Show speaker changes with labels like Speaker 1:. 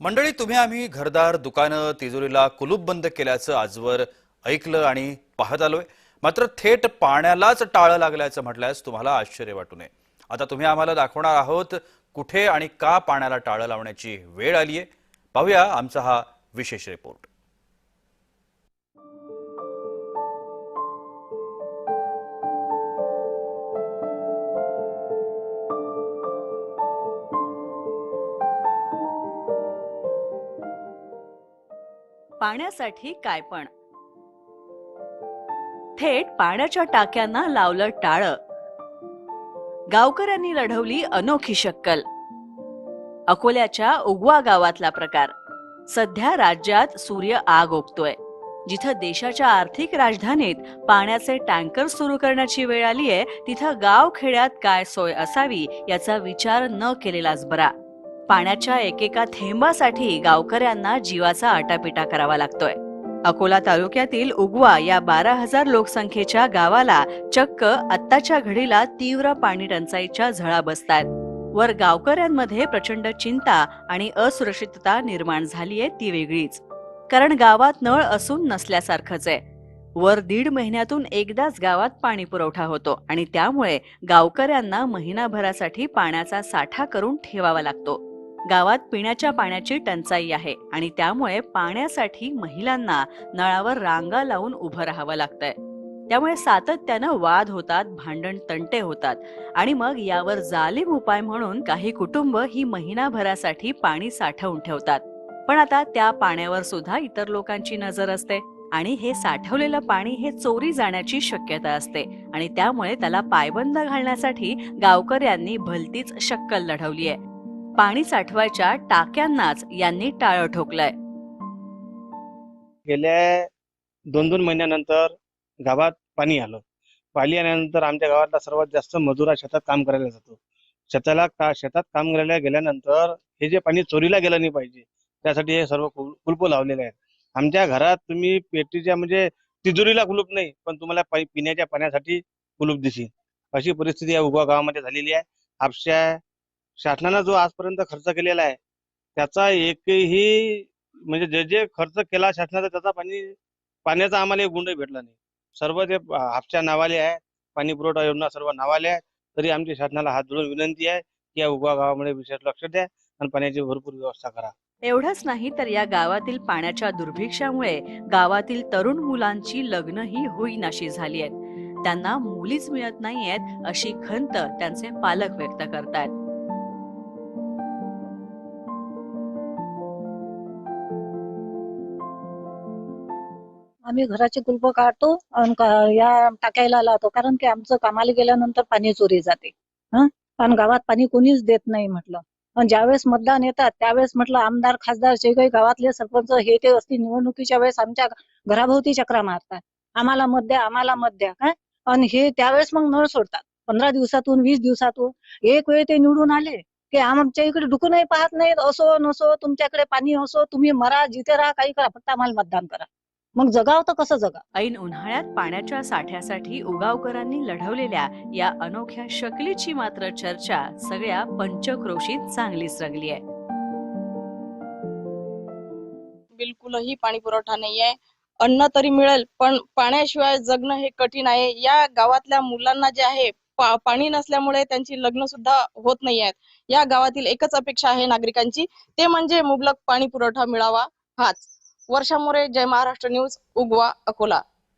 Speaker 1: मंडळी तुम्ही आम्ही घरदार दुकानं तिजोरीला कुलूप बंद केल्याचं आजवर ऐकलं आणि पाहत आलोय. मात्र थेट पाण्यालाच टाळं लागल्याचं म्हटल्यास तुम्हाला आश्चर्य वाटू नये. आता तुम्ही आम्हाला दाखवणार आहोत कुठे आणि का पाण्याला टाळं लावण्याची वेळ आलीये. पाहूया आमचा हा विशेष रिपोर्ट.
Speaker 2: पाण्यासाठी काय पण. थेट पाण्याच्या टाक्यांना लावलं टाळ. गावकऱ्यांनी लढवली अनोखी शक्कल. अकोल्याच्या उगवा गावातला प्रकार. सध्या राज्यात सूर्य आग ओकतोय. जिथं देशाच्या आर्थिक राजधानीत पाण्याचे टँकर सुरू करण्याची वेळ आलीये तिथं गाव खेड्यात काय सोय असावी याचा विचार न केलेलाच बरा. पाण्याच्या एकेका थेंबासाठी गावकऱ्यांना जीवाचा आटापिटा करावा लागतोय. अकोला तालुक्यातील उगवा या बारा हजार लोकसंख्येच्या गावाला चक्क आत्ताच्या घडीला तीव्र पाणी टंचाईच्या झळा बसतात वर गावकऱ्यांमध्ये प्रचंड चिंता आणि असुरक्षितता निर्माण झालीये ती वेगळीच. कारण गावात नळ असून नसल्यासारखंच आहे. वर दीड महिन्यातून एकदाच गावात पाणी पुरवठा होतो आणि त्यामुळे गावकऱ्यांना महिनाभरासाठी पाण्याचा साठा करून ठेवावा लागतो. गावात पिण्याच्या पाण्याची टंचाई आहे आणि त्यामुळे पाण्यासाठी महिलांना नळावर रांगा लावून उभं राहावं लागतंय. त्यामुळे सातत्यानं वाद होतात भांडण तंटे होतात आणि मग यावर जालीम उपाय म्हणून काही कुटुंब ही महिनाभरासाठी पाणी साठवून ठेवतात. पण आता त्या पाण्यावर सुद्धा इतर लोकांची नजर असते आणि हे साठवलेलं पाणी हे चोरी जाण्याची शक्यता असते आणि त्यामुळे त्याला पायबंद घालण्यासाठी गावकऱ्यांनी भलतीच शक्कल लढवली आहे पाणी साठवायच्या टाक्यांनाच यांनी टाळं ठोकलंय.
Speaker 3: गेल्या दोन दोन महिन्यानंतर गावात पाणी आलं. पाणी आल्यानंतर आमच्या गावातला सर्वात जास्त मजुरा शेतात काम करायला जातो. शेताला का शेतात काम करायला गेल्यानंतर हे जे पाणी चोरीला गेलं नाही पाहिजे त्यासाठी हे सर्व कुल- कुलप लावलेले आहेत. आमच्या घरात तुम्ही पेटीच्या म्हणजे तिजोरीला कुलूप नाही पण तुम्हाला पिण्याच्या पाण्यासाठी कुलूप दिसेल. अशी परिस्थिती या उगवा गावामध्ये झालेली आहे. आपशा शासनानं जो आजपर्यंत खर्च केलेला आहे त्याचा एकही म्हणजे जे जे खर्च केला शासनाचा त्याचा पाणी पाण्याचा आम्हाला एक गुंड भेटला नाही. सर्व ते हापच्या नावाले आहे पाणी पुरवठा योजना सर्व नावाले आहे तरी आमच्या शासनाला हात जोडून विनंती आहे की या उभा गावामध्ये विशेष लक्ष द्या आणि पाण्याची भरपूर व्यवस्था करा.
Speaker 2: एवढंच नाही तर या गावातील पाण्याच्या दुर्भिक्षामुळे गावातील तरुण मुलांची लग्नही होईनाशी झाली आहेत. त्यांना मुलीच मिळत नाहीयेत अशी खंत त्यांचे पालक व्यक्त करतायत.
Speaker 4: आम्ही घराचे कुलप काढतो या टाकायला लावतो. कारण की आमचं कामाला गेल्यानंतर पाणी चोरी जाते. हं? आणि गावात पाणी कोणीच देत नाही म्हटलं. आणि ज्यावेळेस मतदान येतात त्यावेळेस म्हटलं आमदार खासदार जे काही गावातले सरपंच हे ते असतील निवडणुकीच्या वेळेस आमच्या घराभोवती चक्रा मारतात. आम्हाला मत द्या आम्हाला मत द्या काय आणि हे त्यावेळेस मग नळ सोडतात. पंधरा दिवसातून वीस दिवसातून एक वेळ ते निवडून आले की आमच्या इकडे डुकूनही पाहत नाहीत असो नसो तुमच्याकडे पाणी असो तुम्ही मरा जिथे राहा काही करा फक्त आम्हाला मतदान करा. मग जगाव तर कसं जगा
Speaker 2: ऐन उन्हाळ्यात पाण्याच्या साठ्यासाठी उगावकरांनी लढवलेल्या या अनोख्या शकलीची मात्र चर्चा सगळ्या पंचक्रोशीत चांगलीच रंगली आहे.
Speaker 5: बिलकुलही पाणी पुरवठा नाहीये. अन्न तरी मिळेल पण पाण्याशिवाय जगणं हे कठीण आहे. या गावातल्या मुलांना जे आहे पा- पाणी नसल्यामुळे त्यांची लग्न सुद्धा होत नाही आहेत या गावातील एकच अपेक्षा आहे नागरिकांची ते म्हणजे मुबलक पाणी पुरवठा मिळावा हाच. वर्षा मोरे जय महाराष्ट्र न्यूज उगवा अकोला.